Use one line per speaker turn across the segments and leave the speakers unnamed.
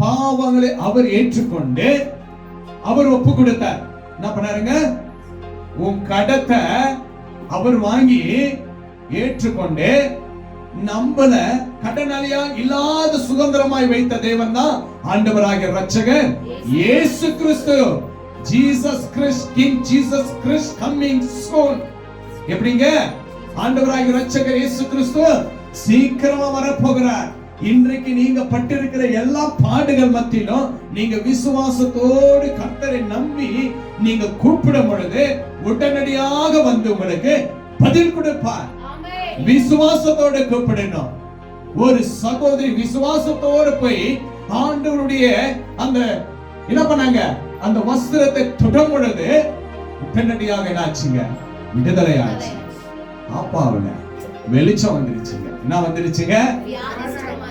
பாவங்களை அவர் ஏற்றுக்கொண்டு அவர் ஒப்பு கொடுத்தார் என்ன பண்ணாருங்க? உன் கடத்தை அவர் வாங்கி ஏற்றுக்கொண்டு நம்மள கடனாளியா இல்லாத சுதந்திரமாய் வைத்த தேவன் தான் ஆண்டவராகிய ரட்சகர் Yesu Kristu. Jesus Christ king Jesus Christ coming soon எப்படிங்க? ஆண்டவராகிய ரட்சகர் இயேசு கிறிஸ்து சீக்கிரமா வரப்போகிறார். இன்றைக்கு நீங்க பட்டிருக்கிற எல்லா பாடுகள் மத்தியிலும் நீங்க விசுவாசத்தோடு கர்த்தரை நம்பி நீங்க கூப்பிடும் பொழுது உடனடியாக வந்து உங்களுக்கு பதில் கொடுப்பார். விசுவாசத்தோட கூப்பிடணும். ஒரு சகோதரி விசுவாசத்தோட போய் ஆண்டவருடைய அந்த என்ன பண்ணாங்க? அந்த வஸ்திரத்தை தொடும் பொழுது உடனடியாக என்னாச்சுங்க? விடுதலை ஆச்சு. ஆப்பாவுல வெளிச்சம் வந்துருச்சுங்க. என்ன வந்துருச்சுங்க?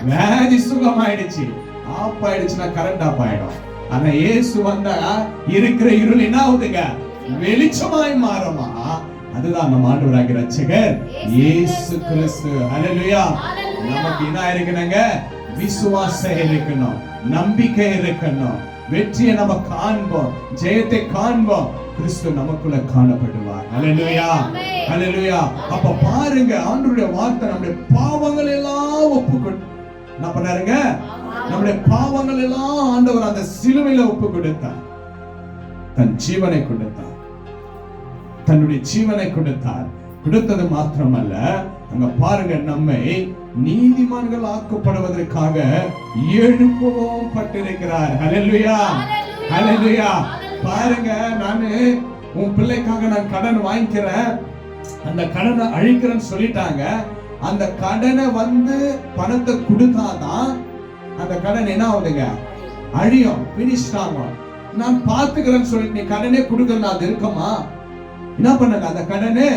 வியாதி சுகமாயிடுச்சு. ஆஃப் ஆயிடுச்சுன்னா கரண்ட் ஆஃப் ஆயிடும். ஆனா இயேசு வந்தா இருக்கிற இருள் என்ன ஆகுதுங்க? வெளிச்சமாய் மாறுமா? அதுதான் நம்ம ஆண்டவராகிய ரட்சகர் இயேசு கிறிஸ்து. ஹalleluya நமக்கு என்ன இருக்கணுங்க? விசுவாசம் இருக்கணும். நம்பிக்கை இருக்கணும். வெற்றியை நம்ம காண்போம். ஜெயத்தை காண்போம். கிறிஸ்து நமக்குள்ள காணப்படுவார். ஹalleluya ஹalleluya அப்ப பாருங்க ஆண்டவருடைய வார்த்தை நம்முடைய பாவங்கள் எல்லாம் ஒப்புக்கொண்டு என்ன பண்ணாருங்க? நம்முடைய பாவங்கள் எல்லாம் ஆண்டவர் அந்த சிலுவையில ஒப்பு கொடுத்தார். தன் ஜீவனை கொடுத்தார். தன்னுடைய ஜீவனை கொடுத்தார். கொடுத்தது மாத்திரமல்ல அங்க பாருங்க நம்மை நீதிமான்கள் ஆக்கப்படுவதற்காக எழுப்பவும் பட்டிருக்கிறார். ஹalleluya. ஹalleluya. பாருங்க நானு உன் பிள்ளைக்காக நான் கடன் வாங்கிக்கிறேன். அந்த கடனை அழிக்கிறேன்னு சொல்லிட்டாங்க. அந்த கடனை வந்து பணத்தை கொடுத்தாதான் அந்த கடன் என்ன ஆகுதுங்க? அழியும். பினிஷ் ஆகும். நான் பாத்துக்கிறேன்னு சொல்லிட்டு நீ கடனே கொடுக்கல அது இருக்குமா? என்ன பண்ணுங்க அந்த கடனு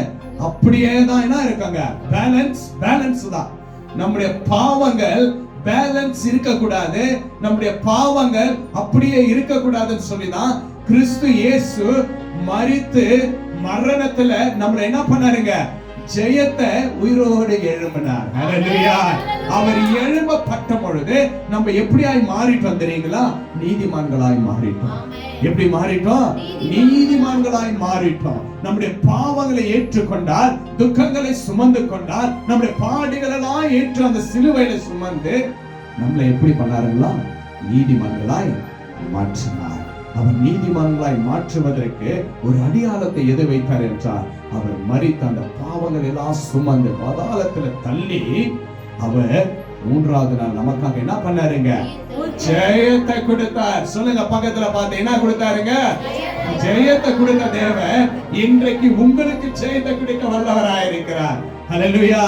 அப்படியே தான் என்ன இருக்காங்க? பேலன்ஸ் பேலன்ஸ் தான். நம்முடைய பாவங்கள் பேலன்ஸ் இருக்க கூடாது நம்முடைய பாவங்கள் அப்படியே இருக்க கூடாதுன்னு சொல்லி தான் கிறிஸ்து இயேசு மறித்து மரணத்துல நம்மளை என்ன பண்ணாருங்க? ஜெயத்தை உயிரோடு எழும்பினார். அவர் எழும்பப்பட்ட பொழுது நம்ம எப்படியாய் மாறிட்டோம் தெரியுங்களா? நீதிமான்களாய் மாறிட்டோம். எப்படி மாறிட்டோம்? நீதிமான்களாய் மாறிட்டோம். நம்முடைய பாவங்களை ஏற்றுக்கொண்டால் துக்கங்களை சுமந்து கொண்டால் நம்முடைய பாடுகள் எல்லாம் ஏற்று அந்த சிலுவையில சுமந்து நம்மளை எப்படி பண்ணாருங்களா? நீதிமான்களாய் மாற்றினார். அவர் நீதிமான்களாய் மாற்றுவதற்கு ஒரு அடியாளத்தை எது வைத்தார் என்றால் அவர் மறித்த அந்த பாவங்கள் எல்லாம் சுமந்து பதாளத்துல தள்ளி அவர் மூன்றாவது நாள் நமக்காக என்ன பண்ணாருங்க? ஜெயத்தை கொடுத்தார். சொல்லுங்க பக்கத்துல பார்த்து என்ன கொடுத்தாருங்க? ஜெயத்தை கொடுத்த தேவன் இன்றைக்கு உங்களுக்கு ஜெயத்தை கொடுக்க வல்லவராயிருக்கிறார் ஹalleluya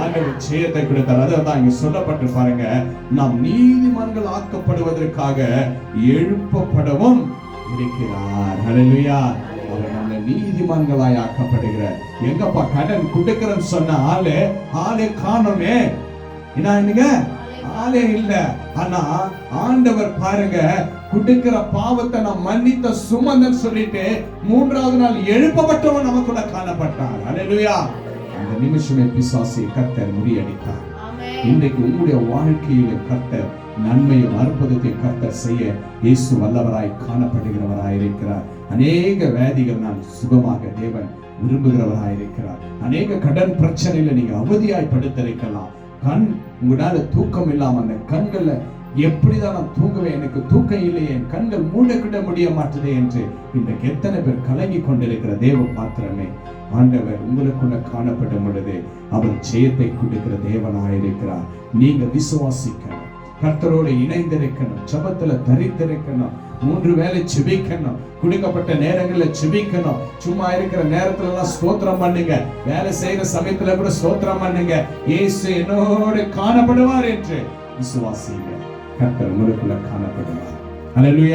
ஆண்டவர் ஜெயத்தை கொடுத்தார். அதை தான் இங்க சொல்லப்பட்டு பாருங்க. நாம் நீதிமான்கள் ஆக்கப்படுவதற்காக எழுப்பப்படவும் இருக்கிறார். ஹalleluya நீதிமான்களாய் ஆக்கப்படுகிறார். எங்கப்பா கடன் கொடுக்கிறேன்னு சொன்ன ஆளு ஆளே காணோமே. என்ன என்னங்க ஆளே இல்ல. ஆனா ஆண்டவர் பாருங்க குடுக்கிற பாவத்தை நான் மன்னித்த சுமந்தன் சொல்லிட்டு மூன்றாவது நாள் எழுப்பப்பட்டவன் நமக்குள்ள காணப்பட்டார் அல்லேலூயா அந்த நிமிஷமே பிசாசியை கர்த்தர் முறியடித்தார். இன்றைக்கு உங்களுடைய வாழ்க்கையில கர்த்தர் நன்மையும் அற்புதத்தை கர்த்தர் செய்ய இயேசு வல்லவராய் காணப்படுகிறவராய் இருக்கிறார். அநேக வியாதிகள் நான் சுகமாக தேவன் விரும்புகிறவராக இருக்கிறார் அநேக கடன் பிரச்சனையில நீங்க அவதியாய் படுத்திருக்கலாம். கண் உங்களால தூக்கம் இல்லாம அந்த கண்கள்ல எப்படிதான் நான் தூங்குவேன்? எனக்கு தூக்கம் இல்லையே என் கண்கள் மூடக்கிட முடிய மாட்டதே என்று இன்றைக்கு எத்தனை பேர் கலங்கி கொண்டிருக்கிற தேவ பாத்திரமே. ஆண்டவர் உங்களுக்குள்ள காணப்படும் பொழுது அவர் ஜெயத்தை கொடுக்கிற தேவனாயிருக்கிறார். நீங்க விசுவாசிக்க கர்த்தரோடு இணைந்திருக்கணும் ஜபத்துல தரித்திருக்கணும் மூன்று வேலை செபிக்கணும் கொடுக்கப்பட்ட நேரங்களில் செபிக்கணும் சும்மா இருக்கிற நேரத்துல எல்லாம் ஸ்தோத்திரம் பண்ணுங்க. வேலை செய்யற சமயத்துல கூட ஸ்தோத்திரம் பண்ணுங்க. இயேசு என்னோடு காணப்படுவார் என்று விசுவாசிங்க கர்த்தர் உங்களுக்குள்ள காணப்படுவார். அலலுயா